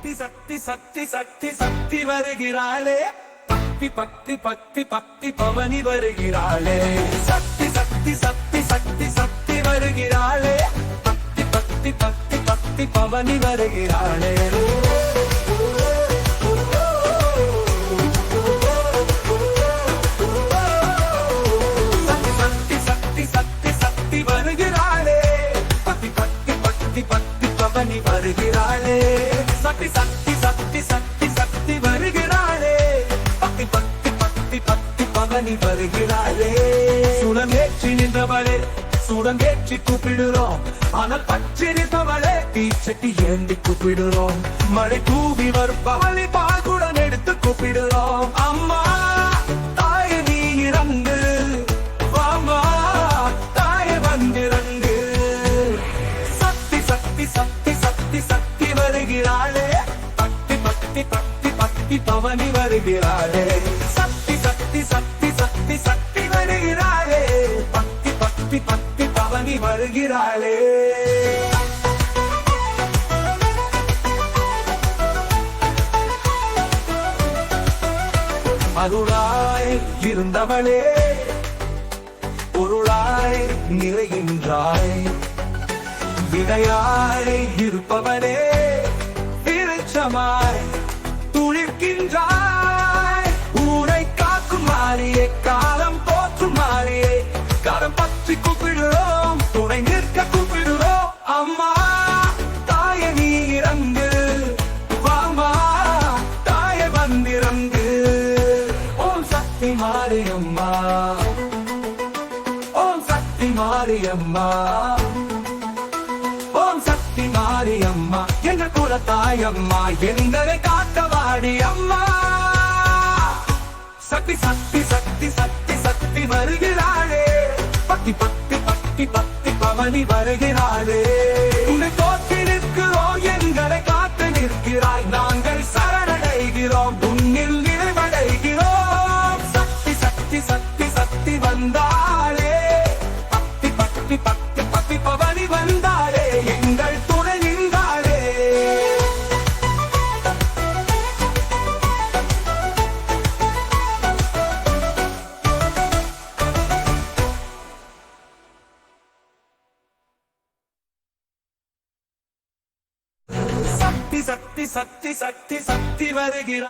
சக்தி சக்தி சக்தி சக்தி சக்தி வருகிறாளே. பக்தி பக்தி பக்தி பக்தி பவனி வருகிறாளே. சக்தி சக்தி சக்தி சக்தி சக்தி வருகிறாளே. பக்தி பக்தி பக்தி பக்தி பவனி வருகிறாளே. வருகிறாளே. பக்தி பக்தி பக்தி பக்தி பவனி வருகிறாளே. சக்தி சக்தி சக்தி சக்தி சக்தி வருகிறாளே. பக்தி பக்தி பக்தி பக்தி பவனி வருகிறாளே. சுடங்கேற்றி நின்றவளே சுடங்கேற்றி கூப்பிடுறோம். ஆனால் பச்சை நின்றவளே தீச்சட்டி ஏந்தி கூப்பிடுறோம். மழை தூவி வருப்பவளை பாகுடன் எடுத்து கூப்பிடுறோம். அம்மா சக்தி சக்தி சக்தி சக்தி சக்தி பக்தி பக்தி பவனி வருகிறாரே. சக்தி சக்தி சக்தி சக்தி சக்தி வருகிறாரே. பக்தி பக்தி பக்தி பவனி வருகிறாளே. அருளாய் இருந்தவளே பொருளாய் நிறைகின்றாய். விடையாய் இருப்பவனே விருட்சமாய் துளிர்க்கின்றாய் ஊரை காக்கும் மாறியே காலம் போற்றும் மாறியே காலம் பற்றி கூப்பிடுறோம் துணை நிற்க கூப்பிடுறோம். அம்மா தாய நீ இறங்கு. வாமா தாய வந்திறங்கு. ஓம் சக்தி மாரியம்மா. ஓம் சக்தி மாரியம்மா. காட்டி சக்தி அம்மா எங்க குல தாயம்மா எங்களை காத்தவாடி அம்மா? சக்தி சக்தி சக்தி சக்தி சக்தி வருகிறாளே. பக்தி பக்தி பக்தி பக்தி பவனி வருகிறாளே. உன்னை தோற்றி நிற்கிறோம் எங்களை காத்து நிற்கிறாய். நாங்கள் சரணடைகிறோம் உன்னில் நிறைவடைகிறோம். சக்தி சக்தி சக்தி சக்தி வந்தாளே சக்தி சக்தி சக்தி சக்தி சக்தி வருகிறார்